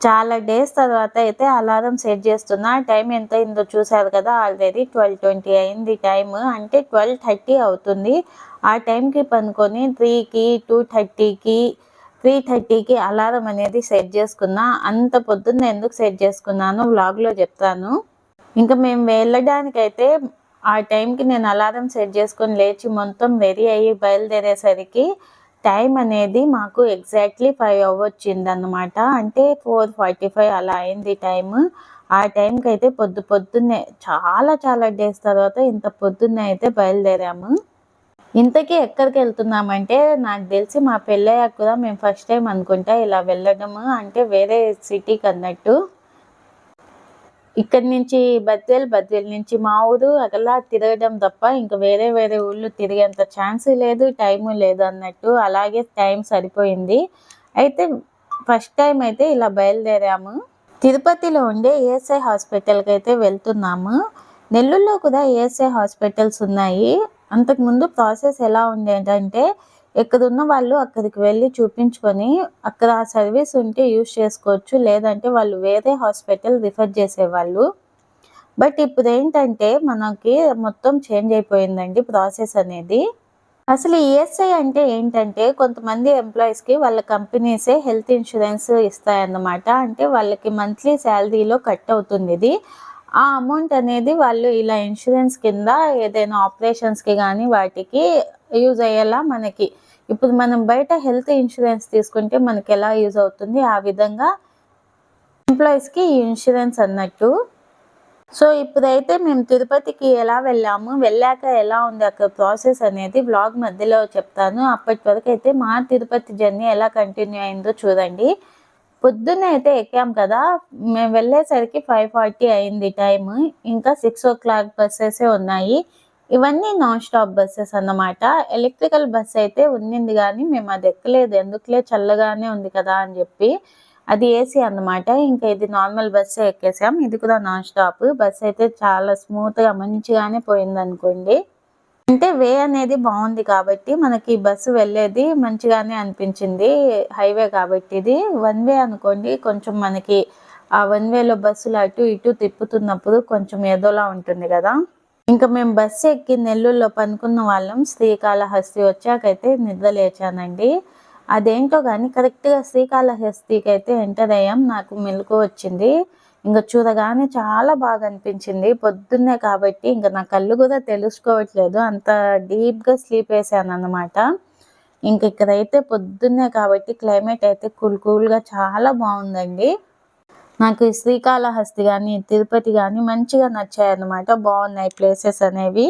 చాలా డేస్ తర్వాత అయితే అలారం సెట్ చేస్తున్నా. టైం ఎంత అయిందో చూసారు కదా ఆల్రెడీ ట్వెల్వ్ ట్వంటీ అయింది టైం అంటే ట్వెల్వ్ థర్టీ అవుతుంది. ఆ టైంకి పనుకొని త్రీకి టూ థర్టీకి త్రీ థర్టీకి అలారం అనేది సెట్ చేసుకున్నా. అంత పొద్దున్న ఎందుకు సెట్ చేసుకున్నాను వ్లాగ్లో చెప్తాను. ఇంకా మేము వెళ్ళడానికైతే ఆ టైంకి నేను అలారం సెట్ చేసుకొని లేచి మొత్తం రెడీ అయ్యి బయలుదేరేసరికి టైం అనేది మాకు ఎగ్జాక్ట్లీ ఫైవ్ అవ్వచ్చింది అనమాట అంటే ఫోర్ ఫార్టీ ఫైవ్ అలా అయింది టైం ఆ టైంకి అయితే పొద్దు పొద్దున్నే చాలా చాలా డేస్ తర్వాత ఇంత పొద్దున్నే అయితే బయలుదేరాము. ఇంతకీ ఎక్కడికి వెళ్తున్నామంటే నాకు తెలిసి మా పెళ్ళయ్యాక కూడా మేము ఫస్ట్ టైం అనుకుంటా ఇలా వెళ్ళడము. అంటే వేరే సిటీకి అన్నట్టు. ఇక్కడి నుంచి బద్దెల్ బద్వేల్ నుంచి మా ఊరు అలా తిరగడం తప్ప ఇంకా వేరే వేరే ఊళ్ళు తిరిగేంత ఛాన్స్ లేదు టైము లేదు అన్నట్టు. అలాగే టైం సరిపోయింది. అయితే ఫస్ట్ టైం అయితే ఇలా బయలుదేరాము. తిరుపతిలో ఉండే ఏఎస్ఐ హాస్పిటల్కి అయితే వెళ్తున్నాము. నెల్లూరులో కూడా ఏఎస్ఐ హాస్పిటల్స్ ఉన్నాయి. అంతకుముందు ప్రాసెస్ ఎలా ఉండేదంటే ఎక్కడున్న వాళ్ళు అక్కడికి వెళ్ళి చూపించుకొని అక్కడ ఆ సర్వీస్ ఉంటే యూజ్ చేసుకోవచ్చు. లేదంటే వాళ్ళు వేరే హాస్పిటల్ రిఫర్ చేసేవాళ్ళు. బట్ ఇప్పుడు ఏంటంటే మనకి మొత్తం చేంజ్ అయిపోయిందండి ప్రాసెస్ అనేది. అసలు ఈఎస్ఐ అంటే ఏంటంటే కొంతమంది ఎంప్లాయీస్కి వాళ్ళ కంపెనీసే హెల్త్ ఇన్సూరెన్స్ ఇస్తాయన్నమాట. అంటే వాళ్ళకి మంత్లీ శాలరీలో కట్ అవుతుంది ఇది. ఆ అమౌంట్ అనేది వాళ్ళు ఇలా ఇన్సూరెన్స్ కింద ఏదైనా ఆపరేషన్స్కి కానీ వాటికి యూజ్ అయ్యేలా మనకి. ఇప్పుడు మనం బయట హెల్త్ ఇన్సూరెన్స్ తీసుకుంటే మనకి ఎలా యూజ్ అవుతుంది? ఆ విధంగా ఎంప్లాయీస్కి ఈ ఇన్సూరెన్స్ అన్నట్టు. సో ఇప్పుడైతే మేము తిరుపతికి ఎలా వెళ్ళాము? వెళ్ళాక ఎలా ఉంది అక్కడ ప్రాసెస్ అనేది బ్లాగ్ మధ్యలో చెప్తాను. అప్పటి వరకు అయితే మా తిరుపతి జర్నీ ఎలా కంటిన్యూ అయిందో చూడండి. పొద్దున్న అయితే ఎక్కాం కదా. మేము వెళ్ళేసరికి ఫైవ్ ఫార్టీ అయింది టైం ఇంకా సిక్స్ ఓ క్లాక్ బస్సెసే ఉన్నాయి. ఇవన్నీ నాన్ స్టాప్ బస్సెస్ అన్నమాట. ఎలక్ట్రికల్ బస్ అయితే ఉండింది కానీ మేము అది ఎక్కలేదు. ఎందుకులే చల్లగానే ఉంది కదా అని చెప్పి అది ఏసీ అన్నమాట. ఇంకా ఇది నార్మల్ బస్సే ఎక్కేసాం. ఇది కూడా నాన్ స్టాప్. బస్ అయితే చాలా స్మూత్గా మంచిగానే పోయింది అనుకోండి. అంటే వే అనేది బాగుంది కాబట్టి మనకి బస్సు వెళ్ళేది మంచిగానే అనిపించింది. హైవే కాబట్టి ఇది. వన్ వే అనుకోండి కొంచెం మనకి ఆ వన్ వేలో బస్సులు అటు ఇటు తిప్పుతున్నప్పుడు కొంచెం ఏదోలా ఉంటుంది కదా. ఇంకా మేము బస్సు ఎక్కి నెల్లూరులో పనుకున్న వాళ్ళం. శ్రీకాళహస్తి వచ్చాకైతే నిద్ర లేచానండి. అదేంటో కానీ కరెక్ట్గా శ్రీకాళహస్తికి అయితే ఎంటర్ అయ్యాం. నాకు మెలకు వచ్చింది. ఇంకా చూడగానే చాలా బాగా అనిపించింది. పొద్దున్నే కాబట్టి ఇంకా నా కళ్ళు కూడా తెలుసుకోవట్లేదు. అంత డీప్గా స్లీప్ వేసాను అనమాట ఇంక ఇక్కడైతే పొద్దున్నే కాబట్టి క్లైమేట్ అయితే కూల్ కూల్గా చాలా బాగుందండి. నాకు శ్రీకాళహస్తి కానీ తిరుపతి కానీ మంచిగా నచ్చాయి అన్నమాట బాగున్నాయి ప్లేసెస్ అనేవి.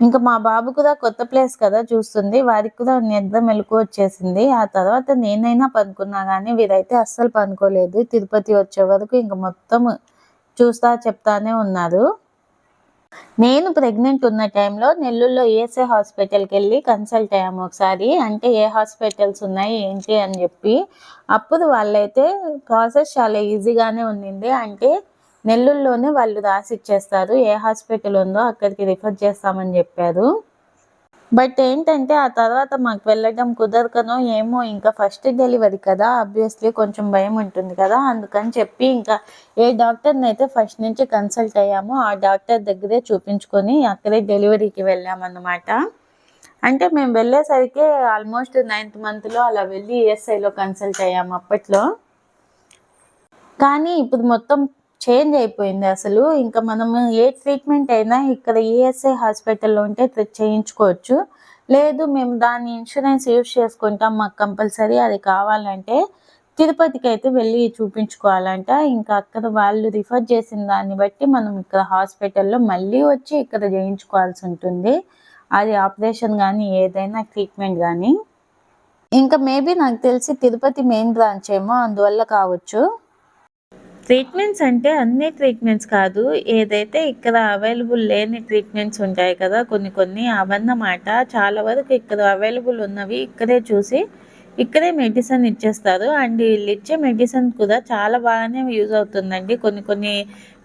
ఇంకా మా బాబు కూడా కొత్త ప్లేస్ కదా చూస్తుంది. వారికి కూడా నిద్ర మెలకు వచ్చేసింది. ఆ తర్వాత నేనైనా పనుకున్నా కానీ వీరైతే అస్సలు పనుకోలేదు. తిరుపతి వచ్చే వరకు ఇంకా మొత్తం చూస్తా చెప్తానే ఉన్నారు. నేను ప్రెగ్నెంట్ ఉన్న టైంలో నెల్లూరులో ఏఎస్ఐ హాస్పిటల్కి వెళ్ళి కన్సల్ట్ అయ్యాము ఒకసారి. అంటే ఏ హాస్పిటల్స్ ఉన్నాయి ఏంటి అని చెప్పి. అప్పుడు వాళ్ళైతే ప్రాసెస్ చాలా ఈజీగానే ఉండింది అంటే నెల్లూరులోనే వాళ్ళు రాసి ఇచ్చేస్తారు ఏ హాస్పిటల్ ఉందో అక్కడికి రిఫర్ చేస్తామని చెప్పారు. బట్ ఏంటంటే ఆ తర్వాత మాకు వెళ్ళడం కుదరకనో ఏమో ఇంకా ఫస్ట్ డెలివరీ కదా అబ్వియస్లీ కొంచెం భయం ఉంటుంది కదా అందుకని చెప్పి ఇంకా ఏ డాక్టర్ని అయితే ఫస్ట్ నుంచి కన్సల్ట్ అయ్యామో ఆ డాక్టర్ దగ్గరే చూపించుకొని అక్కడే డెలివరీకి వెళ్ళామన్నమాట. అంటే మేము వెళ్ళేసరికి ఆల్మోస్ట్ నైన్త్ మంత్లో అలా వెళ్ళి ఈఎస్ఐలో కన్సల్ట్ అయ్యాము అప్పట్లో. కానీ ఇప్పుడు మొత్తం చేంజ్ అయిపోయింది అసలు. ఇంకా మనం ఏ ట్రీట్మెంట్ అయినా ఇక్కడ ఈఎస్ఐ హాస్పిటల్లో ఉంటే చేయించుకోవచ్చు. లేదు మేము దాని ఇన్సూరెన్స్ యూజ్ చేసుకుంటాం మాకు కంపల్సరీ అది కావాలంటే తిరుపతికి అయితే వెళ్ళి చూపించుకోవాలంట. ఇంకా అక్కడ వాళ్ళు రిఫర్ చేసిన దాన్ని బట్టి మనం ఇక్కడ హాస్పిటల్లో మళ్ళీ వచ్చి ఇక్కడ చేయించుకోవాల్సి ఉంటుంది. అది ఆపరేషన్ కానీ ఏదైనా ట్రీట్మెంట్ కానీ ఇంకా మేబీ నాకు తెలిసి తిరుపతి మెయిన్ బ్రాంచ్ ఏమో అందువల్ల కావచ్చు. ట్రీట్మెంట్స్ అంటే అన్ని ట్రీట్మెంట్స్ కాదు. ఏదైతే ఇక్కడ అవైలబుల్ లేని ట్రీట్మెంట్స్ ఉంటాయి కదా కొన్ని కొన్ని అవన్నమాట. చాలా వరకు ఇక్కడ అవైలబుల్ ఉన్నవి ఇక్కడే చూసి ఇక్కడే మెడిసిన్ ఇచ్చేస్తారు. అండ్ వీళ్ళు ఇచ్చే మెడిసిన్ కూడా చాలా బాగానే యూజ్ అవుతుందండి. కొన్ని కొన్ని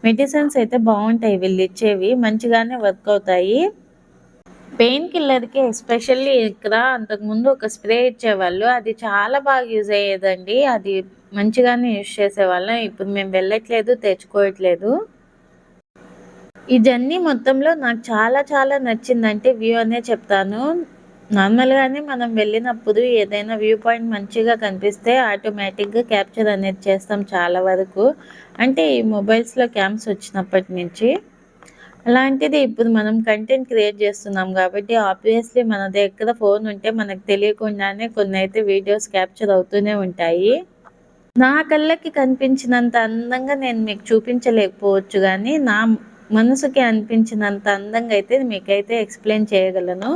మెడిసిన్స్ అయితే బాగుంటాయి వీళ్ళు ఇచ్చేవి. మంచిగానే వర్క్ అవుతాయి. పెయిన్ కిల్లర్‌కి ఎస్పెషల్లీ ఇక్కడ అంతకుముందు ఒక స్ప్రే ఇచ్చేవాళ్ళు. అది చాలా బాగా యూజ్ అయ్యేదండి. అది మంచిగానే యూజ్ చేసేవాళ్ళం. ఇప్పుడు మేము వెళ్ళట్లేదు, తెచ్చుకోవట్లేదు. ఈ జర్నీ మొత్తంలో నాకు చాలా చాలా నచ్చిందంటే వ్యూ అనే చెప్తాను. నార్మల్‌గానే మనం వెళ్ళినప్పుడు ఏదైనా వ్యూ పాయింట్ మంచిగా కనిపిస్తే ఆటోమేటిక్‌గా క్యాప్చర్ అనేది చేస్తాం చాలా వరకు. అంటే ఈ మొబైల్స్‌లో క్యామ్స్ వచ్చినప్పటి నుంచి. అలాంటిది ఇప్పుడు మనం కంటెంట్ క్రియేట్ చేస్తున్నాం కాబట్టి ఆబ్వియస్లీ మన దగ్గర ఫోన్ ఉంటే మనకు తెలియకుండానే కొన్ని అయితే వీడియోస్ క్యాప్చర్ అవుతూనే ఉంటాయి. నా కళ్ళకి కనిపించినంత అందంగా నేను మీకు చూపించలేకపోవచ్చు కానీ నా మనసుకి అనిపించినంత అందంగా అయితే మీకైతే ఎక్స్ప్లెయిన్ చేయగలను.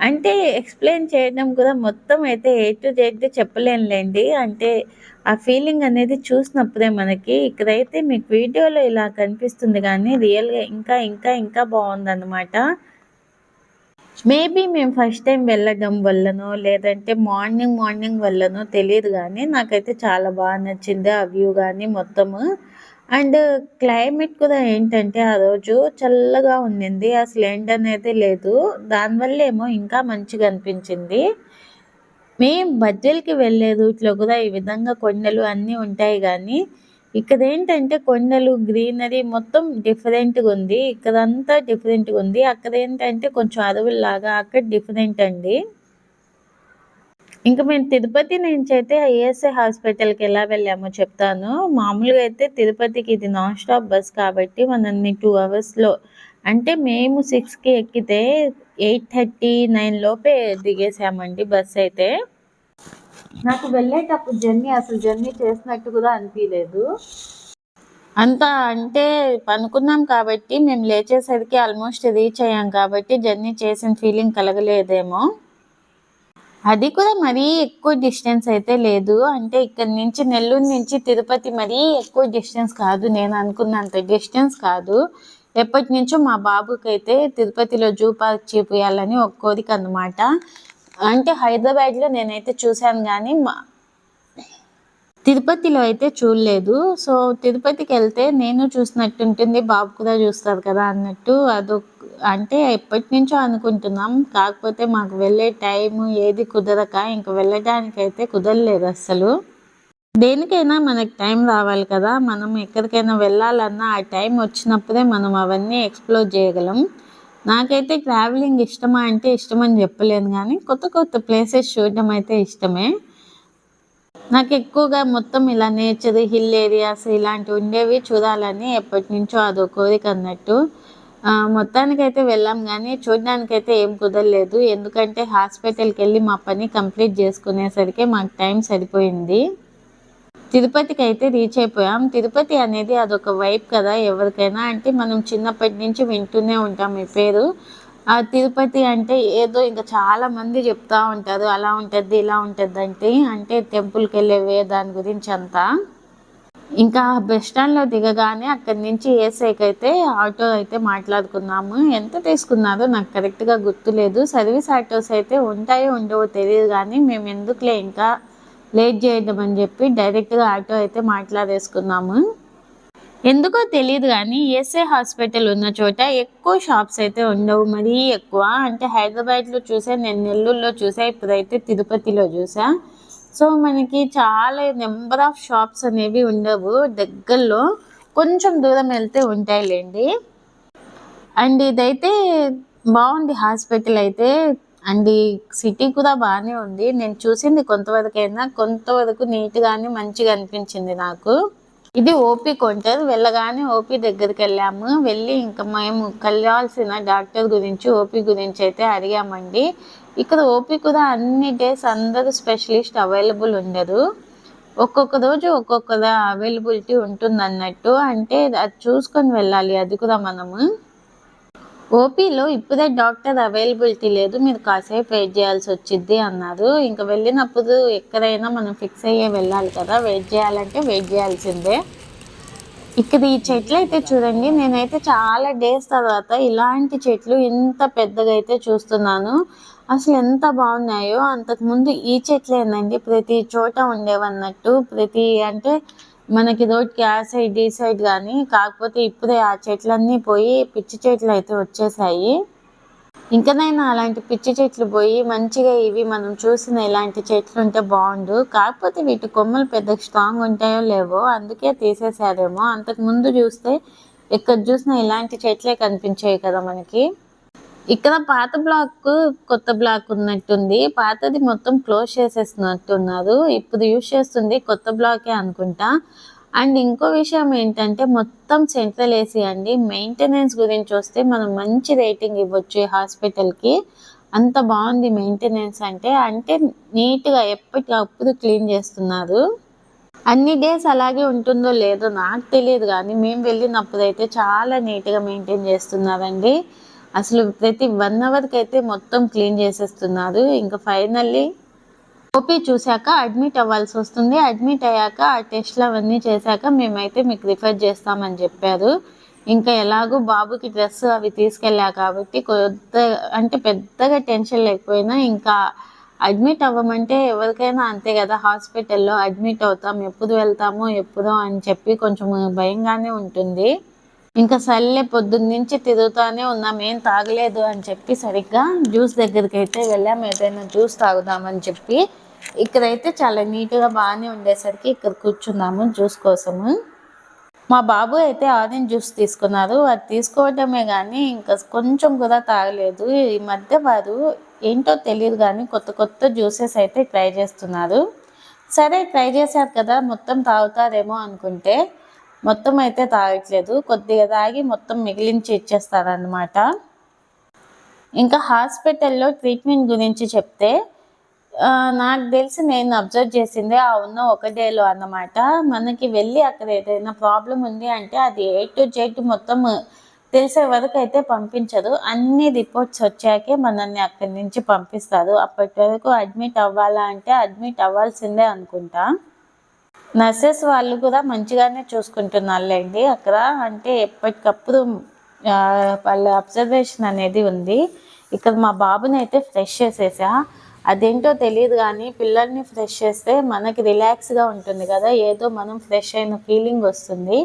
అంటే ఎక్స్ప్లెయిన్ చేయడం కూడా మొత్తం అయితే ఏ టు జెడ్ చెప్పలేనులేండి. అంటే ఆ ఫీలింగ్ అనేది చూసినప్పుడే మనకి. ఇక్కడైతే మీకు వీడియోలో ఇలా కనిపిస్తుంది కానీ రియల్గా ఇంకా ఇంకా ఇంకా బాగుందన్నమాట. మేబీ మేము ఫస్ట్ టైం వెళ్ళడం వల్లనో లేదంటే మార్నింగ్ మార్నింగ్ వల్లనో తెలియదు కానీ నాకైతే చాలా బాగా నచ్చింది ఆ వ్యూ కానీ మొత్తము. అండ్ క్లైమేట్ కూడా ఏంటంటే ఆ రోజు చల్లగా ఉండింది. అసలు ఎండ అనేది లేదు. దానివల్ల ఏమో ఇంకా మంచిగా అనిపించింది. మేము బజ్జీలకి వెళ్ళే రూట్లో కూడా ఈ విధంగా కొండలు అన్నీ ఉంటాయి కానీ ఇక్కడ ఏంటంటే కొండలు గ్రీనరీ మొత్తం డిఫరెంట్గా ఉంది. ఇక్కడంతా డిఫరెంట్గా ఉంది. అక్కడ ఏంటంటే కొంచెం అడవుల్లాగా అక్కడ డిఫరెంట్ అండి. ఇంకా మేము తిరుపతి నుంచి అయితే ఐఎస్ఐ హాస్పిటల్కి ఎలా వెళ్ళామో చెప్తాను. మామూలుగా అయితే తిరుపతికి ఇది నాన్ స్టాప్ బస్ కాబట్టి మనల్ని టూ అవర్స్లో అంటే మేము సిక్స్కి ఎక్కితే ఎయిట్ థర్టీ నైన్ లోపే దిగేసామండి బస్ అయితే. నాకు వెళ్ళేటప్పుడు జర్నీ అసలు జర్నీ చేసినట్టు కూడా అనిపించలేదు అంత అంటే పనుకున్నాం కాబట్టి మేము లేచేసరికి ఆల్మోస్ట్ రీచ్ అయ్యాం కాబట్టి జర్నీ చేసిన ఫీలింగ్ కలగలేదేమో. అది కూడా మరీ ఎక్కువ డిస్టెన్స్ అయితే లేదు. అంటే ఇక్కడ నుంచి నెల్లూరు నుంచి తిరుపతి మరీ ఎక్కువ డిస్టెన్స్ కాదు. నేను అనుకున్నంత డిస్టెన్స్ కాదు. ఎప్పటి నుంచో మా బాబుకి అయితే తిరుపతిలో జూ పార్క్ చూపించాలని ఒక కోరిక అనమాట అంటే హైదరాబాద్లో నేనైతే చూశాను కానీ మా తిరుపతిలో అయితే చూడలేదు. సో తిరుపతికి వెళ్తే నేను చూసినట్టు ఉంటుంది బాబు కూడా చూస్తారు కదా అన్నట్టు. అదొక అంటే ఎప్పటి నుంచో అనుకుంటున్నాం. కాకపోతే మాకు వెళ్ళే టైం ఏది కుదరక ఇంక వెళ్ళడానికి అయితే కుదరలేదు అస్సలు. దేనికైనా మనకి టైం రావాలి కదా. మనం ఎక్కడికైనా వెళ్ళాలన్నా ఆ టైం వచ్చినప్పుడే మనం అవన్నీ ఎక్స్ప్లోర్ చేయగలం. నాకైతే ట్రావెలింగ్ ఇష్టమా అంటే ఇష్టమని చెప్పలేను కానీ కొత్త కొత్త ప్లేసెస్ చూడడం అయితే ఇష్టమే. నాకు ఎక్కువగా మొత్తం ఇలా నేచర్ హిల్ ఏరియాస్ ఇలాంటివి ఉండేవి చూడాలని ఎప్పటి నుంచో అదో కోరిక అన్నట్టు. మొత్తానికైతే వెళ్ళాం కానీ చూడడానికైతే ఏం కుదరలేదు. ఎందుకంటే హాస్పిటల్కి వెళ్ళి మా పని కంప్లీట్ చేసుకునేసరికి మాకు టైం సరిపోయింది. తిరుపతికి అయితే రీచ్ అయిపోయాం. తిరుపతి అనేది అదొక వైప్ కదా ఎవరికైనా. అంటే మనం చిన్నప్పటి నుంచి వింటూనే ఉంటాం ఈ పేరు. ఆ తిరుపతి అంటే ఏదో ఇంకా చాలా మంది చెప్తా ఉంటారు. అలా ఉంటుంది ఇలా ఉంటుంది అంటే అంటే టెంపుల్కి వెళ్ళేవే దాని గురించి అంతా. ఇంకా బస్ స్టాండ్లో దిగగానే అక్కడి నుంచి ఏసైకి అయితే ఆటో అయితే మాట్లాడుకున్నాము. ఎంత తీసుకున్నారో నాకు కరెక్ట్గా గుర్తులేదు. సర్వీస్ ఆటోస్ అయితే ఉంటాయో ఉండవో తెలియదు కానీ మేము ఎందుకులే ఇంకా లేట్ చేయడం అని చెప్పి డైరెక్ట్గా ఆటో అయితే మాట్లాడేసుకున్నాము. ఎందుకో తెలియదు కానీ ఎస్ఏ హాస్పిటల్ ఉన్న చోట ఎక్కువ షాప్స్ అయితే ఉండవు. మరీ ఎక్కువ. అంటే హైదరాబాద్లో చూసా నేను నెల్లూరులో చూసా ఇప్పుడైతే తిరుపతిలో చూసా. సో మనకి చాలా నెంబర్ ఆఫ్ షాప్స్ అనేవి ఉండవు. దగ్గరలో కొంచెం దూరం వెళ్తే ఉంటాయిలేండి. అండ్ ఇదైతే బాగుంది హాస్పిటల్ అయితే. అండ్ సిటీ కూడా బాగానే ఉంది. నేను చూసింది కొంతవరకైనా కొంతవరకు నీట్గానే మంచిగా అనిపించింది నాకు. ఇది ఓపీ కౌంటర్. వెళ్ళగానే ఓపీ దగ్గరికి వెళ్ళాము. వెళ్ళి ఇంకా మేము కలవాల్సిన డాక్టర్ గురించి ఓపీ గురించి అయితే అడిగామండి. ఇక్కడ ఓపీ కూడా అన్ని డేస్ అందరూ స్పెషలిస్ట్ అవైలబుల్ ఉండరు ఒక్కొక్క రోజు ఒక్కొక్క అవైలబిలిటీ ఉంటుంది అన్నట్టు అంటే అది చూసుకొని వెళ్ళాలి అది కూడా మనము. ఓపీలో ఇప్పుడే డాక్టర్ అవైలబిలిటీ లేదు మీరు కాసేపు వెయిట్ చేయాల్సి వచ్చింది అన్నారు. ఇంకా వెళ్ళినప్పుడు ఎక్కడైనా మనం ఫిక్స్ అయ్యే వెళ్ళాలి కదా వెయిట్ చేయాలంటే వెయిట్ చేయాల్సిందే. ఇక్కడ ఈ చెట్లు అయితే చూడండి నేనైతే చాలా డేస్ తర్వాత ఇలాంటి చెట్లు ఇంత పెద్దగా అయితే చూస్తున్నాను. అసలు ఎంత బాగున్నాయో అంతకుముందు ఈ చెట్లేనండి ప్రతి చోట ఉండేవన్నట్టు ప్రతి అంటే మనకి రోడ్కి ఆ సైడ్ ఈ సైడ్ కానీ కాకపోతే ఇప్పుడే ఆ చెట్లన్నీ పోయి పిచ్చి చెట్లు అయితే వచ్చేసాయి. ఇంకనైనా అలాంటి పిచ్చి చెట్లు పోయి మంచిగా ఇవి మనం చూసిన ఇలాంటి చెట్లు ఉంటే బాగుండు. కాకపోతే వీటి కొమ్మలు పెద్ద స్ట్రాంగ్ ఉంటాయో లేవో అందుకే తీసేసారేమో. అంతకు ముందు చూస్తే ఎక్కడ చూసినా ఇలాంటి చెట్లే కనిపించాయి కదా మనకి. ఇక్కడ పాత బ్లాక్ కొత్త బ్లాక్ ఉన్నట్టుంది. పాతది మొత్తం క్లోజ్ చేసేస్తున్నట్టున్నారు. ఇప్పుడు యూజ్ చేస్తుంది కొత్త బ్లాకే అనుకుంటా. అండ్ ఇంకో విషయం ఏంటంటే మొత్తం సెంట్రల్ ఏసీ అండి. మెయింటెనెన్స్ గురించి వస్తే మనం మంచి రేటింగ్ ఇవ్వచ్చు హాస్పిటల్కి. అంత బాగుంది మెయింటెనెన్స్ అంటే. అంటే నీట్గా ఎప్పటికప్పుడు క్లీన్ చేస్తున్నారు. అన్ని డేస్ అలాగే ఉంటుందో లేదో నాకు తెలియదు కానీ మేము వెళ్ళినప్పుడు అయితే చాలా నీట్గా మెయింటైన్ చేస్తున్నారండి. అసలు ప్రతి వన్ అవర్కి అయితే మొత్తం క్లీన్ చేసేస్తున్నారు. ఇంకా ఫైనల్లీ ఓపీ చూశాక అడ్మిట్ అవ్వాల్సి వస్తుంది. అడ్మిట్ అయ్యాక ఆ టెస్ట్లు అవన్నీ చేశాక మేమైతే మీకు రిఫర్ చేస్తామని చెప్పారు. ఇంకా ఎలాగో బాబుకి డ్రెస్ అవి తీసుకెళ్ళా కాబట్టి కొత్త అంటే పెద్దగా టెన్షన్ లేకపోయినా ఇంకా అడ్మిట్ అవ్వమంటే ఎవరికైనా అంతే కదా హాస్పిటల్లో అడ్మిట్ అవుతాం ఎప్పుడు వెళ్తామో ఎప్పుడో అని చెప్పి కొంచెం భయంగానే ఉంటుంది. ఇంకా సర్లే పొద్దున్నుంచి తిరుగుతూనే ఉన్నాం ఏం తాగలేదు అని చెప్పి సరిగ్గా జ్యూస్ దగ్గరికి అయితే వెళ్ళాం. ఏదైనా జ్యూస్ తాగుదామని చెప్పి ఇక్కడైతే చాలా నీట్గా బాగానే ఉండేసరికి ఇక్కడ కూర్చున్నాము జ్యూస్ కోసము. మా బాబు అయితే ఆరెంజ్ జ్యూస్ తీసుకున్నారు. అది తీసుకోవడమే కానీ ఇంకా కొంచెం కూడా తాగలేదు. ఈ మధ్య వారు ఏంటో తెలియదు కానీ కొత్త కొత్త జ్యూసెస్ అయితే ట్రై చేస్తున్నారు. సరే ట్రై చేశారు కదా మొత్తం తాగుతారేమో అనుకుంటే మొత్తం అయితే తాగట్లేదు. కొద్దిగా తాగి మొత్తం మిగిలించి ఇచ్చేస్తారనమాట ఇంకా హాస్పిటల్లో ట్రీట్మెంట్ గురించి చెప్తే నాకు తెలిసి నేను అబ్జర్వ్ చేసింది ఆ ఉన్న ఒక డేలో అన్నమాట. మనకి వెళ్ళి అక్కడ ఏదైనా ప్రాబ్లం ఉంది అంటే అది ఏ టు జెడ్ మొత్తం తెలిసే వరకు అయితే పంపించదు. అన్ని రిపోర్ట్స్ వచ్చాకే మనల్ని అక్కడి నుంచి పంపిస్తారు. అప్పటి వరకు అడ్మిట్ అవ్వాలా అంటే అడ్మిట్ అవ్వాల్సిందే అనుకుంటా. నర్సెస్ వాళ్ళు కూడా మంచిగానే చూసుకుంటున్నారులేండి. అక్కడ అంటే ఎప్పటికప్పుడు వాళ్ళ అబ్జర్వేషన్ అనేది ఉంది. ఇక్కడ మా బాబుని అయితే ఫ్రెష్ చేసేసా. అదేంటో తెలియదు కానీ పిల్లల్ని ఫ్రెష్ చేస్తే మనకి రిలాక్స్గా ఉంటుంది కదా. ఏదో మనం ఫ్రెష్ అయిన ఫీలింగ్ వస్తుంది.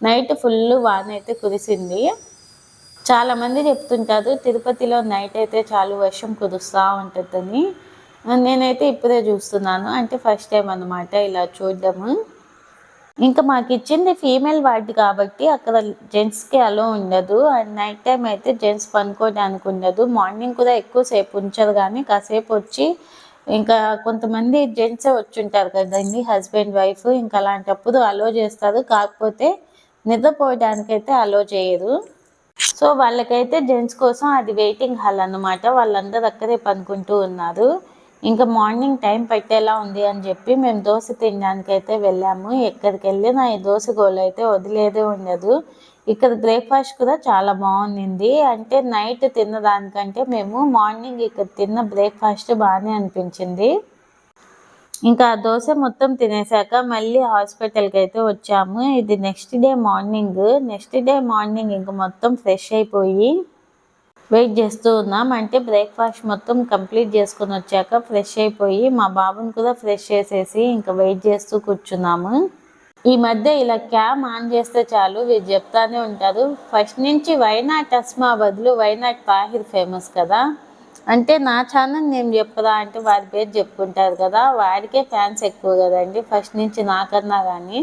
నైట్ ఫుల్ వాన్ అయితే కురిసింది. చాలామంది చెప్తుంటారు తిరుపతిలో నైట్ అయితే చాలు వర్షం కురుస్తూ ఉంటుందని. నేనైతే ఇప్పుడే చూస్తున్నాను. అంటే ఫస్ట్ టైం అనమాట ఇలా చూడడము. ఇంకా మాకు ఇచ్చింది ఫీమేల్ వార్డ్ కాబట్టి అక్కడ జెంట్స్కి అలో ఉండదు. అండ్ నైట్ టైం అయితే జెంట్స్ పనుకోవడానికి ఉండదు. మార్నింగ్ కూడా ఎక్కువసేపు ఉంచరు కానీ కాసేపు వచ్చి ఇంకా కొంతమంది జెంట్సే వచ్చి ఉంటారు కదండి హస్బెండ్ వైఫ్ ఇంకా అలాంటప్పుడు అలో చేస్తారు. కాకపోతే నిద్రపోవడానికైతే అలో చేయరు. సో వాళ్ళకైతే జెంట్స్ కోసం అది వెయిటింగ్ హాల్ అన్నమాట. వాళ్ళందరూ అక్కడే పనుకుంటూ ఉన్నారు. ఇంకా మార్నింగ్ టైం పెట్టేలా ఉంది అని చెప్పి మేము దోశ తినడానికి అయితే వెళ్ళాము. ఎక్కడికి వెళ్ళినా ఈ దోశ గోలు అయితే వదిలేదే ఉండదు. ఇక్కడ బ్రేక్ఫాస్ట్ కూడా చాలా బాగుంది అంటే నైట్ తిన్నదానికంటే మేము మార్నింగ్ ఇక్కడ తిన్న బ్రేక్ఫాస్ట్ బాగానే అనిపించింది. ఇంకా ఆ దోశ మొత్తం తినేసాక మళ్ళీ హాస్పిటల్కి అయితే వచ్చాము. ఇది next day morning. Next day morning ఇంకా మొత్తం ఫ్రెష్ అయిపోయి వెయిట్ చేస్తూ ఉన్నాం. అంటే బ్రేక్ఫాస్ట్ మొత్తం కంప్లీట్ చేసుకొని వచ్చాక ఫ్రెష్ అయిపోయి మా బాబుని కూడా ఫ్రెష్ చేసేసి ఇంకా వెయిట్ చేస్తూ కూర్చున్నాము. ఈ మధ్య ఇలా క్యామ్ ఆన్ చేస్తే చాలు వీరు చెప్తానే ఉంటారు. ఫస్ట్ నుంచి వైనాట్ అస్మా బదులు వైనాట్ తాహిర్ ఫేమస్ కదా. అంటే నా ఛానల్ నేను చెప్పదా అంటే వారి పేరు చెప్పుకుంటారు కదా. వారికే ఫ్యాన్స్ ఎక్కువ కదండి. ఫస్ట్ నుంచి నాకన్నా కానీ.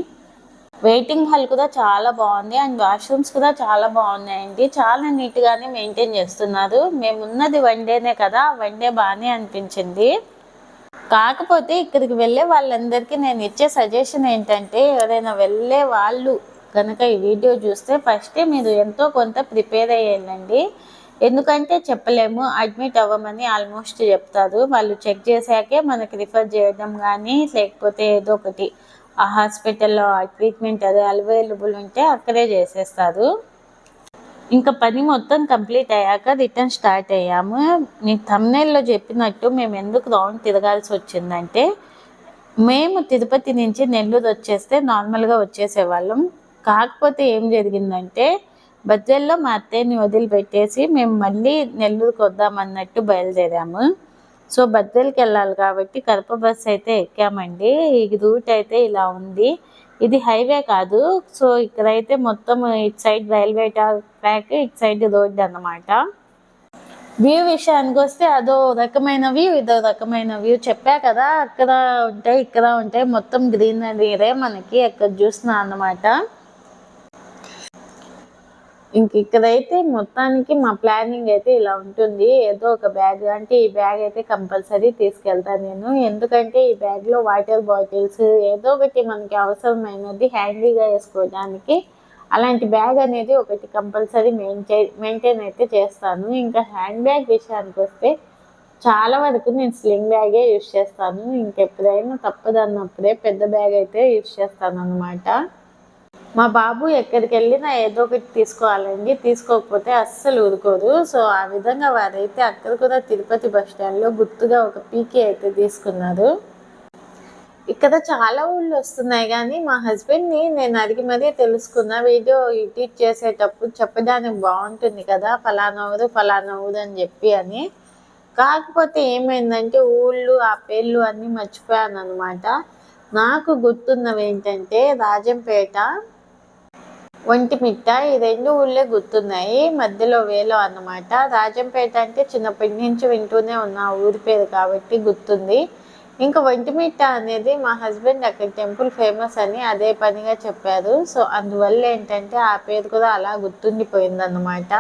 వెయిటింగ్ హాల్ కూడా చాలా బాగుంది. అండ్ వాష్రూమ్స్ కూడా చాలా బాగున్నాయండి. చాలా నీట్గానే మెయింటైన్ చేస్తున్నారు. మేము ఉన్నది వన్ డేనే కదా వన్ డే బాగానే అనిపించింది. కాకపోతే ఇక్కడికి వెళ్ళే వాళ్ళందరికీ నేను ఇచ్చే సజెషన్ ఏంటంటే ఎవరైనా వెళ్ళే వాళ్ళు కనుక ఈ వీడియో చూస్తే ఫస్టే మీరు ఎంతో కొంత ప్రిపేర్ అయ్యేయండి ఎందుకంటే చెప్పలేము అడ్మిట్ అవ్వమని ఆల్మోస్ట్ చెప్తారు. వాళ్ళు చెక్ చేశాకే మనకి రిఫర్ చేయడం కానీ లేకపోతే ఏదో ఒకటి ఆ హాస్పిటల్లో ఆ ట్రీట్మెంట్ అది అవైలబుల్ ఉంటే అక్కడే చేసేస్తారు. ఇంకా పని మొత్తం కంప్లీట్ అయ్యాక రిటర్న్ స్టార్ట్ అయ్యాము. మీ తమ్నేల్లో చెప్పినట్టు మేము ఎందుకు రౌండ్ తిరగాల్సి వచ్చిందంటే మేము తిరుపతి నుంచి నెల్లూరు వచ్చేస్తే నార్మల్గా వచ్చేసేవాళ్ళం. కాకపోతే ఏం జరిగిందంటే బద్దెల్లో మా అత్తయ్యని వదిలిపెట్టేసి మేము మళ్ళీ నెల్లూరుకు వద్దామన్నట్టు బయలుదేరాము. సో బద్దెలకి వెళ్ళాలి కాబట్టి కడప బస్ అయితే ఎక్కామండి. ఈ రూట్ అయితే ఇలా ఉంది. ఇది హైవే కాదు. సో ఇక్కడైతే మొత్తం ఇటు సైడ్ రైల్వే ట్రాక్ ఇటు సైడ్ రోడ్ అన్నమాట. వ్యూ విషయానికి వస్తే అదో రకమైన వ్యూ ఇదో రకమైన వ్యూ. చెప్పా కదా అక్కడ ఉంటాయి ఇక్కడ ఉంటాయి. మొత్తం గ్రీనరీరే మనకి అక్కడ చూసిన అన్నమాట. ఇంక ఇక్కడైతే మొత్తానికి మా ప్లానింగ్ అయితే ఇలా ఉంటుంది. ఏదో ఒక బ్యాగ్ అంటే ఈ బ్యాగ్ అయితే కంపల్సరీ తీసుకెళ్తాను నేను. ఎందుకంటే ఈ బ్యాగ్లో వాటర్ బాటిల్స్ ఏదో ఒకటి మనకి అవసరమైనది హ్యాండీగా వేసుకోవడానికి. అలాంటి బ్యాగ్ అనేది ఒకటి కంపల్సరీ మెయింటైన్ మెయింటైన్ అయితే చేస్తాను. ఇంకా హ్యాండ్ బ్యాగ్ విషయానికి వస్తే చాలా వరకు నేను స్లింగ్ బ్యాగే యూజ్ చేస్తాను. ఇంకెప్పుడైనా తప్పదన్నప్పుడే పెద్ద బ్యాగ్ అయితే యూజ్ చేస్తాను అనమాట మా బాబు ఎక్కడికి వెళ్ళినా ఏదో ఒకటి తీసుకోవాలండి. తీసుకోకపోతే అస్సలు ఊరుకోరు సో ఆ విధంగా వారైతే అక్కడ కూడా తిరుపతి బస్ స్టాండ్లో గుర్తుగా ఒక పీకే అయితే తీసుకున్నారు. ఇక్కడ చాలా ఊళ్ళు వస్తున్నాయి కానీ మా హస్బెండ్ని నేను అడిగి మరీ తెలుసుకున్న. వీడియో ఎడిట్ చేసేటప్పుడు చెప్పడానికి బాగుంటుంది కదా ఫలానా ఊరు ఫలానా ఊరు అని చెప్పి అని. కాకపోతే ఏమైందంటే ఊళ్ళు ఆ పేర్లు అన్నీ మర్చిపోయాను అనమాట నాకు గుర్తున్నవి ఏంటంటే రాజంపేట ఒంటిమిట్ట ఈ రెండు ఊళ్ళే గుర్తున్నాయి. మధ్యలో వేలో అన్నమాట. రాజంపేట అంటే చిన్నప్పటి నుంచి వింటూనే ఉన్న ఊరి పేరు కాబట్టి గుర్తుంది. ఇంకా ఒంటిమిట్ట అనేది మా హస్బెండ్ అక్కడ టెంపుల్ ఫేమస్ అని అదే పనిగా చెప్పారు. సో అందువల్ల ఏంటంటే ఆ పేరు కూడా అలా గుర్తుండిపోయింది అన్నమాట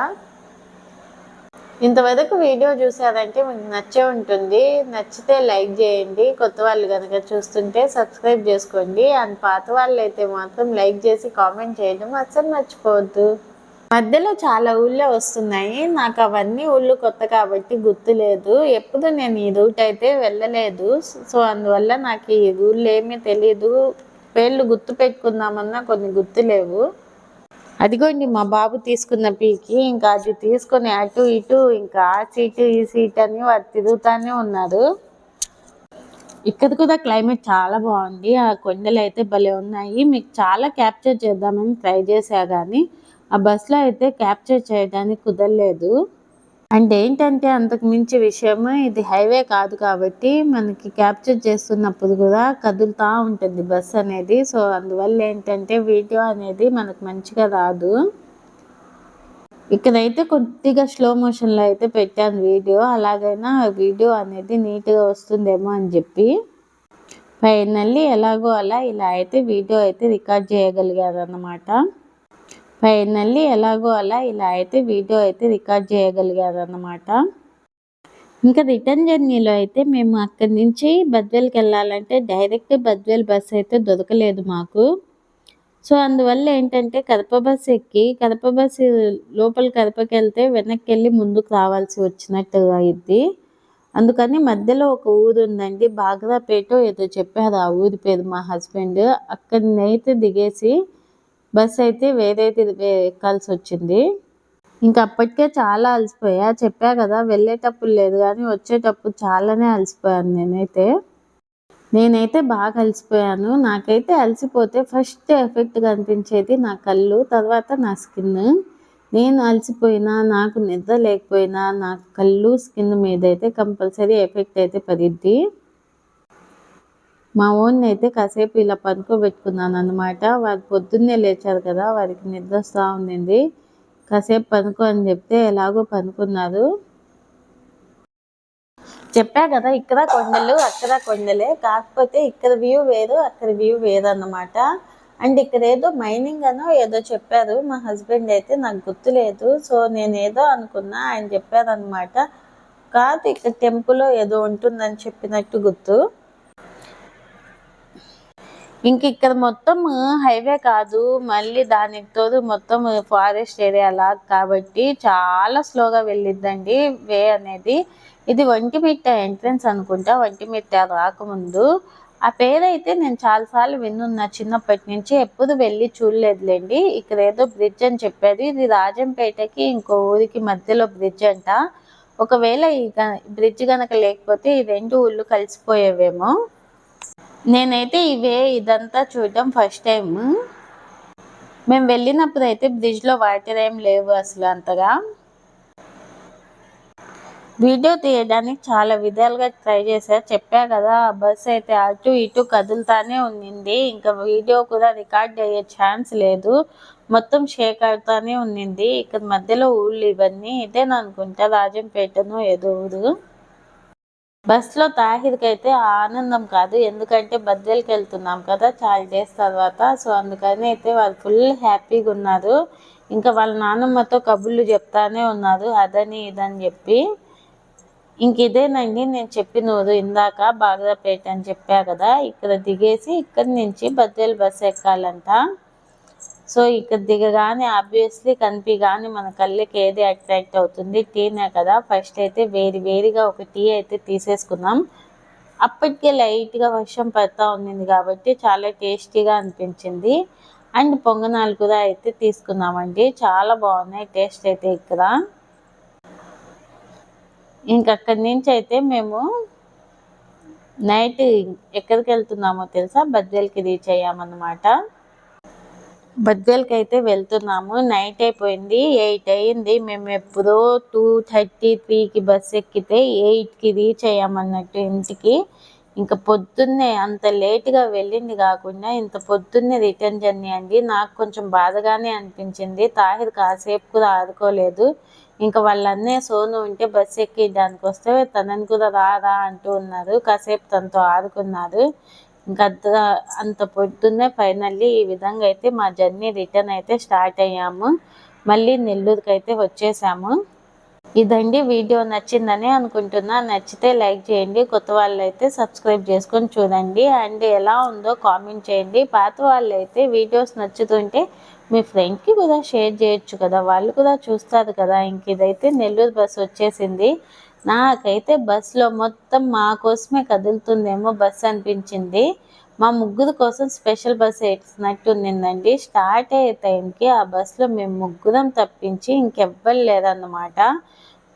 ఇంతవరకు వీడియో చూసారంటే మీకు నచ్చే ఉంటుంది. నచ్చితే లైక్ చేయండి. కొత్త వాళ్ళు కనుక చూస్తుంటే సబ్స్క్రైబ్ చేసుకోండి. అండ్ పాత వాళ్ళు అయితే మాత్రం లైక్ చేసి కామెంట్ చేయడం అస్సలు మర్చిపోవద్దు. మధ్యలో చాలా ఊళ్ళో వస్తున్నాయి. నాకు అవన్నీ ఊళ్ళు కొత్త కాబట్టి గుర్తులేదు. ఎప్పుడు నేను ఈ రూట్ అయితే వెళ్ళలేదు. సో అందువల్ల నాకు ఈ ఊళ్ళు ఏమీ తెలియదు పేర్లు గుర్తు పెట్టుకుందామన్నా కొన్ని గుర్తులేవు. అదిగోండి మా బాబు తీసుకున్న పీకి ఇంకా అది తీసుకొని అటు ఇటు ఇంకా ఆ సీటు ఈ సీట్ అని వారు తిరుగుతూనే ఉన్నారు. ఇక్కడ కూడా క్లైమేట్ చాలా బాగుంది. ఆ కొండలు అయితే భలే ఉన్నాయి. మీకు చాలా క్యాప్చర్ చేద్దామని ట్రై చేశా కానీ ఆ బస్సులో అయితే క్యాప్చర్ చేయడానికి కుదరలేదు. అండ్ ఏంటంటే అంతకు మించి విషయం ఇది హైవే కాదు కాబట్టి మనకి క్యాప్చర్ చేస్తున్నప్పుడు కూడా కదులుతూ ఉంటుంది బస్ అనేది. సో అందువల్ల ఏంటంటే వీడియో అనేది మనకు మంచిగా రాదు. ఇక్కడైతే కొద్దిగా స్లో మోషన్లో అయితే పెట్టాను వీడియో. అలాగైనా వీడియో అనేది నీట్గా వస్తుందేమో అని చెప్పి. ఫైనల్లీ ఎలాగో అలా ఇలా అయితే వీడియో అయితే రికార్డ్ చేయగలిగారు అన్నమాట ఫైనల్లీ ఎలాగో అలా ఇలా అయితే వీడియో అయితే రికార్డ్ చేయగలిగారు అన్నమాట ఇంకా రిటర్న్ జర్నీలో అయితే మేము అక్కడి నుంచి బద్వేల్కి వెళ్ళాలంటే డైరెక్ట్ బద్వేల్ బస్ అయితే దొరకలేదు మాకు. సో అందువల్ల ఏంటంటే కడప బస్ ఎక్కి కడప బస్ లోపల కడపకి వెళ్తే వెనక్కి వెళ్ళి ముందుకు రావాల్సి వచ్చినట్టు అయింది. అందుకని మధ్యలో ఒక ఊరు ఉందండి బాగ్రాపేట ఏదో చెప్పారు ఆ ఊరి పేరు మా హస్బెండ్. అక్కడినైతే దిగేసి బస్ అయితే వేరేది ఎక్కాల్సి వచ్చింది ఇంకా అప్పటికే చాలా అలసిపోయా. చెప్పా కదా వెళ్ళేటప్పుడు లేదు కానీ వచ్చేటప్పుడు చాలానే అలసిపోయాను నేనైతే. నేనైతే బాగా అలసిపోయాను. నాకైతే అలసిపోతే ఫస్ట్ ఎఫెక్ట్ కనిపించేది నా కళ్ళు తర్వాత నా స్కిన్. నేను అలసిపోయినా నాకు నిద్ర లేకపోయినా నా కళ్ళు స్కిన్ మీద అయితే కంపల్సరీ ఎఫెక్ట్ అయితే పడిద్ది. మా ఓన్ని అయితే కాసేపు ఇలా పనుకోబెట్టుకున్నాను అనమాట వారు పొద్దున్నే లేచారు కదా వారికి నిద్ర వస్తూ ఉండింది. కాసేపు పనుకో అని చెప్తే ఎలాగో పనుకున్నారు. చెప్పా కదా ఇక్కడ కొండలు అక్కడ కొండలే. కాకపోతే ఇక్కడ వ్యూ వేరు అక్కడ వ్యూ వేరు అన్నమాట అండ్ ఇక్కడ ఏదో మైనింగ్ అనో ఏదో చెప్పారు. మా హస్బెండ్ అయితే నాకు గుర్తులేదు సో నేను ఏదో అనుకున్నా ఆయన చెప్పారనమాట కాదు ఇక్కడ టెంపుల్ ఏదో ఉంటుందని చెప్పినట్టు గుర్తు. ఇంక ఇక్కడ మొత్తం హైవే కాదు మళ్ళీ దానికి తోడు మొత్తం ఫారెస్ట్ ఏరియా లాగా కాబట్టి చాలా స్లోగా వెళ్ళిద్దండి వే అనేది. ఇది ఒంటిమిట్ట ఎంట్రన్స్ అనుకుంటా ఒంటిమిట్ట రాకముందు. ఆ పేరైతే నేను చాలాసార్లు విన్నున్నా చిన్నప్పటి నుంచి ఎప్పుడు వెళ్ళి చూడలేదులేండి. ఇక్కడ ఏదో బ్రిడ్జ్ అని చెప్పారు. ఇది రాజంపేటకి ఇంకో ఊరికి మధ్యలో బ్రిడ్జ్ అంట. ఒకవేళ ఈ బ్రిడ్జ్ కనుక లేకపోతే ఈ రెండు ఊళ్ళు కలిసిపోయేవేమో. నేనైతే ఇవే ఇదంతా చూడటం ఫస్ట్ టైం మేము వెళ్ళినప్పుడు అయితే బ్రిడ్జ్లో వాటర్ ఏం లేవు అసలు అంతగా. వీడియో తీయడానికి చాలా విధాలుగా ట్రై చేశారు చెప్పా కదా బస్ అయితే అటు ఇటు కదులుతానే ఉండింది ఇంకా వీడియో కూడా రికార్డ్ అయ్యే ఛాన్స్ లేదు. మొత్తం షేక్ అవుతానే ఉన్నింది. ఇక్కడ మధ్యలో ఊళ్ళు ఇవన్నీ. ఇదేనా అనుకుంటా రాజంపేటను ఏదో ఊరు. బస్సులో తాహిర్కి అయితే ఆనందం కాదు. ఎందుకంటే బద్దెలకి వెళ్తున్నాం కదా చాలా డేస్ తర్వాత. సో అందుకని అయితే వాళ్ళు ఫుల్ హ్యాపీగా ఉన్నారు. ఇంకా వాళ్ళ నాన్నమ్మతో కబుర్లు చెప్తానే ఉన్నారు. అదని ఇదని చెప్పి. ఇంక ఇదేనండి నేను చెప్పిన ఊరు. ఇందాక బాగ్రాపేట అని చెప్పా కదా ఇక్కడ దిగేసి ఇక్కడి నుంచి బద్దెల బస్సు ఎక్కాలంట. సో ఇక్కడ దిగగానే ఆబ్వియస్లీ కనిపిగానే మన కళ్ళకి ఏది అట్రాక్ట్ అవుతుంది టీనే కదా. ఫస్ట్ అయితే వేడి వేరిగా ఒక టీ అయితే తీసేసుకున్నాం అప్పటికే లైట్గా వర్షం పడతా ఉండింది కాబట్టి చాలా టేస్టీగా అనిపించింది. అండ్ పొంగనాలు కూడా అయితే తీసుకున్నామండి. చాలా బాగున్నాయి టేస్ట్ అయితే ఇక్కడ. ఇంకక్కడి నుంచి అయితే మేము నైట్ ఎక్కడికి వెళ్తున్నామో తెలుసా? బద్దెలకి రీచ్ అయ్యామన్నమాట. బద్వేల్కి అయితే వెళ్తున్నాము. నైట్ అయిపోయింది. ఎయిట్ అయింది మేము ఎప్పుడో టూ థర్టీ త్రీకి బస్ ఎక్కితే ఎయిట్కి రీచ్ అయ్యామన్నట్టు ఇంటికి. ఇంకా పొద్దున్నే అంత లేట్గా వెళ్ళింది కాకుండా ఇంత పొద్దున్నే రిటర్న్ జర్నీ అండి. నాకు కొంచెం బాధగానే అనిపించింది. తాహిర్ కాసేపు కూడా ఆడుకోలేదు ఇంకా వాళ్ళన్నే సోను ఉంటే బస్సు ఎక్కి దానికి వస్తే తనని కూడా రారా అంటూ ఉన్నారు. కాసేపు తనతో ఆడుకున్నారు గద్ద అంత పొద్దున్నే ఫైనల్లీ ఈ విధంగా అయితే మా జర్నీ రిటర్న్ అయితే స్టార్ట్ అయ్యాము. మళ్ళీ నెల్లూరుకి అయితే వచ్చేసాము. ఇదండి వీడియో నచ్చిందని అనుకుంటున్నా. నచ్చితే లైక్ చేయండి కొత్త వాళ్ళు అయితే సబ్స్క్రైబ్ చేసుకొని చూడండి. అండ్ ఎలా ఉందో కామెంట్ చేయండి. పాత వాళ్ళు అయితే వీడియోస్ నచ్చుతుంటే మీ ఫ్రెండ్కి కూడా షేర్ చేయొచ్చు కదా. వాళ్ళు కూడా చూస్తారు కదా. ఇంక ఇదైతే నెల్లూరు బస్ వచ్చేసింది. నాకైతే బస్సులో మొత్తం మా కోసమే కదులుతుందేమో బస్సు అనిపించింది. మా ముగ్గురు కోసం స్పెషల్ బస్సు ఎక్కినట్టు ఉండిందండి స్టార్ట్ అయ్యే టైంకి ఆ బస్సులో మేము ముగ్గురం తప్పించి ఇంకెవ్వరు లేదన్నమాట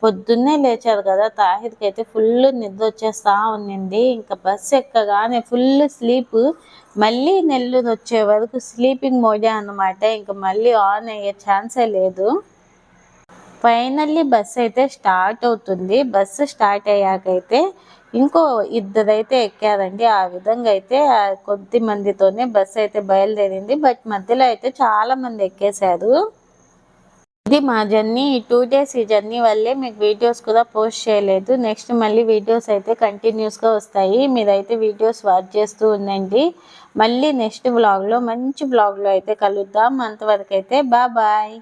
పొద్దున్నే లేచారు కదా తాహిర్కి అయితే ఫుల్ నిద్ర వచ్చేస్తా ఉన్నింది ఇంకా బస్సు ఎక్కగానే ఫుల్ స్లీప్. మళ్ళీ నెల్లూరు వచ్చే వరకు స్లీపింగ్ మోడే అన్నమాట. ఇంకా మళ్ళీ ఆన్ అయ్యే ఛాన్సే లేదు. ఫైనల్లీ బస్సు అయితే స్టార్ట్ అవుతుంది. బస్సు స్టార్ట్ అయ్యాకైతే ఇంకో ఇద్దరైతే ఎక్కారండి. ఆ విధంగా అయితే కొద్ది మందితోనే బస్సు అయితే బయలుదేరింది. బట్ మధ్యలో అయితే చాలా మంది ఎక్కేశారు. ఇది మా జర్నీ టూ డేస్ ఈ జర్నీ వల్లే మీకు వీడియోస్ కూడా పోస్ట్ చేయలేదు. నెక్స్ట్ మళ్ళీ వీడియోస్ అయితే కంటిన్యూస్గా వస్తాయి. మీరైతే వీడియోస్ వాచ్ చేస్తూ ఉండండి. మళ్ళీ నెక్స్ట్ బ్లాగ్లో మంచి బ్లాగ్లో అయితే కలుద్దాం. అంతవరకు అయితే బాయ్.